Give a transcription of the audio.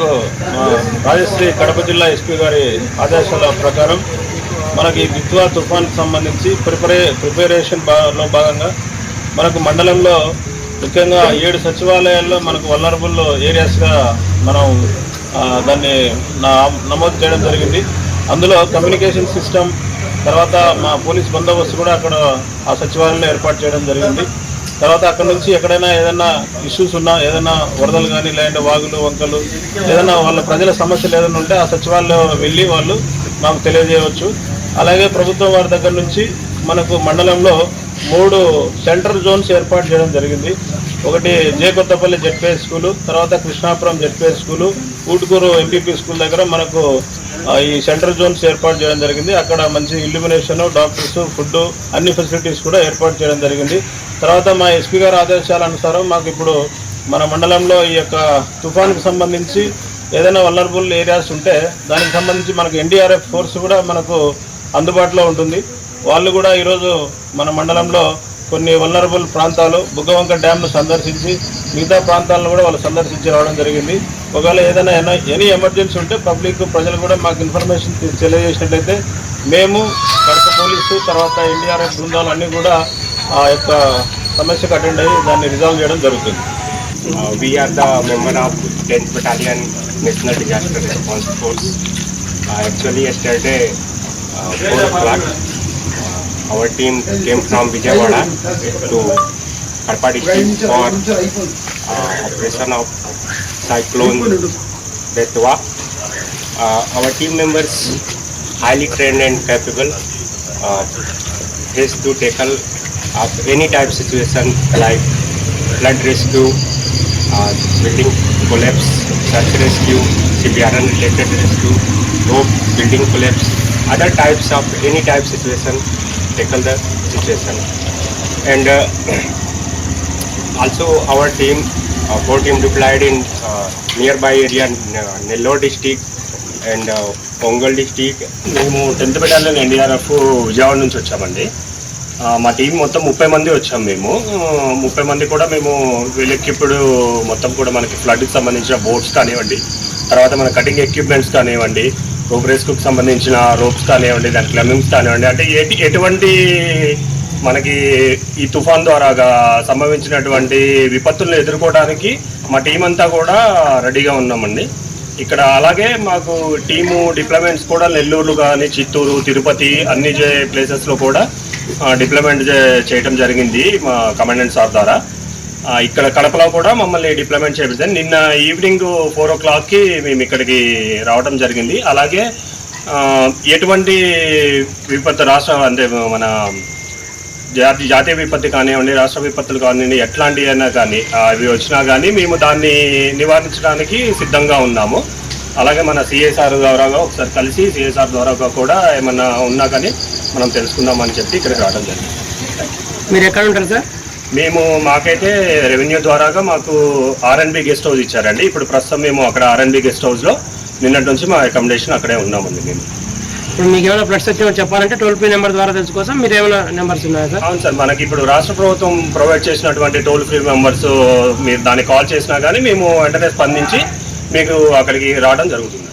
మనకు రాజశ్రీ కడప జిల్లా ఎస్పీ గారి ఆదేశాల ప్రకారం మనకి బిత్వా తుఫాన్కి సంబంధించి ప్రిపరే ప్రిపరేషన్లో భాగంగా మనకు మండలంలో ముఖ్యంగా ఏడు సచివాలయాల్లో మనకు వల్లరబుల్ ఏరియాస్గా మనం దాన్ని నమోదు చేయడం జరిగింది. అందులో కమ్యూనికేషన్ సిస్టమ్ తర్వాత మా పోలీస్ బందోబస్తు కూడా అక్కడ ఆ సచివాలయంలో ఏర్పాటు చేయడం జరిగింది. తర్వాత అక్కడ నుంచి ఎక్కడైనా ఏదైనా ఇష్యూస్ ఉన్నా ఏదైనా వరదలు కానీ లేదంటే వాగులు వంకలు ఏదైనా వాళ్ళ ప్రజల సమస్యలు ఏదైనా ఉంటే ఆ సచివాలయం వెళ్ళి వాళ్ళు మాకు తెలియజేయవచ్చు. అలాగే ప్రభుత్వం వారి దగ్గర నుంచి మనకు మండలంలో మూడు సెంట్రల్ జోన్స్ ఏర్పాటు చేయడం జరిగింది. ఒకటి జే కొత్తపల్లి జెడ్పీఐ స్కూలు తర్వాత Krishnapuram ZPI school Utukuru MPP school దగ్గర మనకు ఈ సెంట్రల్ జోన్స్ ఏర్పాటు చేయడం జరిగింది. అక్కడ మంచి ఇల్యూమినేషన్ డాక్టర్స్ ఫుడ్ అన్ని ఫెసిలిటీస్ కూడా ఏర్పాటు చేయడం జరిగింది. తర్వాత మా ఎస్పీ గారి ఆదేశాల అనుసారం మాకు ఇప్పుడు మన మండలంలో ఈ యొక్క తుఫాన్కు సంబంధించి ఏదైనా వల్లర్బుల్ ఏరియాస్ ఉంటే దానికి సంబంధించి మనకు ఎన్డీఆర్ఎఫ్ ఫోర్స్ కూడా మనకు అందుబాటులో ఉంటుంది. వాళ్ళు కూడా ఈరోజు మన మండలంలో కొన్ని వల్లరబుల్ ప్రాంతాలు బుగ్గవంక డ్యామ్ను సందర్శించి మిగతా ప్రాంతాలను కూడా వాళ్ళు సందర్శించి రావడం జరిగింది. ఒకవేళ ఏదైనా ఎనీ ఎమర్జెన్సీ ఉంటే పబ్లిక్ ప్రజలు కూడా మాకు ఇన్ఫర్మేషన్ తెలియజేసినట్లయితే మేము కడప పోలీసు తర్వాత ఎన్డీఆర్ఎఫ్ బృందాలు అన్నీ కూడా ఆ యొక్క సమస్యకు అటెండ్ అయ్యి దాన్ని రిజాల్వ్ చేయడం జరుగుతుంది Uh, we are the member of 10th Battalion National Disaster Response Force. Uh, actually, yesterday, uh, 4 o'clock, uh, our team came from Vijayawada to Karpa district for uh, operation of cyclone Betwa. Uh, our team members highly trained and capable uh, is to tackle of any type situation like flood rescue, uh, building collapse, search rescue, CPRN related rescue, rope building collapse, other types of any type situation, tackle the situation. And uh, also our team, uh, four team deployed in uh, nearby area, uh, Nellore district and uh, Pongal district మేము tenth battalion NDRF Vijayawada నుంచి వచ్చామండి ఆ, మా team మొత్తం ముప్పై మంది వచ్చాం మేము. ముప్పై మంది కూడా మేము వీల్ ఎక్విప్డ్ మొత్తం కూడా మనకి ఫ్లడ్కి సంబంధించిన బోట్స్ కానివ్వండి తర్వాత మన కటింగ్ ఎక్విప్మెంట్స్ కానివ్వండి రోప్ రేస్కు సంబంధించిన రోప్స్ కానివ్వండి దాని క్లమింగ్స్ కానివ్వండి అంటే ఎటువంటి మనకి ఈ తుఫాన్ ద్వారా సంభవించినటువంటి విపత్తులను ఎదుర్కోవడానికి మా టీం అంతా కూడా రెడీగా ఉన్నామండి. ఇక్కడ అలాగే మాకు టీము డిప్లమెంట్స్ కూడా నెల్లూరు కానీ చిత్తూరు తిరుపతి అన్ని ప్లేసెస్లో కూడా డిప్లమెంట్ చేయటం జరిగింది మా కమాండెంట్ సార్ ద్వారా. ఇక్కడ కడపలో కూడా మమ్మల్ని డిప్లమెంట్ చేపించారు నిన్న ఈవినింగ్ ఫోర్ ఓ క్లాక్కి మేము ఇక్కడికి రావడం జరిగింది. అలాగే ఎటువంటి విపత్తు రాష్ట్ర అంటే మన జాతి జాతీయ విపత్తి కానివ్వండి రాష్ట్ర విపత్తులు కానివ్వండి ఎట్లాంటివి అయినా కానీ అవి వచ్చినా కానీ మేము దాన్ని నివారించడానికి సిద్ధంగా ఉన్నాము. అలాగే మన సిఎస్ఆర్ ద్వారా ఒకసారి కలిసి సిఎస్ఆర్ ద్వారా కూడా ఏమన్నా ఉన్నా కానీ మనం తెలుసుకుందామని చెప్పి ఇక్కడికి రావడం జరిగింది. మీరు ఎక్కడ ఉంటారు సార్? మేము మాకైతే రెవెన్యూ ద్వారాగా మాకు ఆర్ఎన్బి గెస్ట్ హౌస్ ఇచ్చారండి. ఇప్పుడు ప్రస్తుతం మేము అక్కడ ఆర్ఎన్బి గెస్ట్ హౌస్లో నిన్నటి నుంచి మా అకామిడేషన్ అక్కడే ఉన్నామండి మేము. ఇప్పుడు మీకు ఏమైనా ఫ్లడ్స్ వచ్చి చెప్పాలంటే టోల్ ఫ్రీ నెంబర్ ద్వారా తెలుసుకోసం. మీరు ఏమైనా నెంబర్స్ ఉన్నాయా సార్? అవును సార్ మనకి ఇప్పుడు రాష్ట్ర ప్రభుత్వం ప్రొవైడ్ చేసినటువంటి టోల్ ఫ్రీ మెంబర్స్ మీరు దాన్ని కాల్ చేసినా కానీ మేము వెంటనే స్పందించి మీకు అక్కడికి రావడం జరుగుతుంది.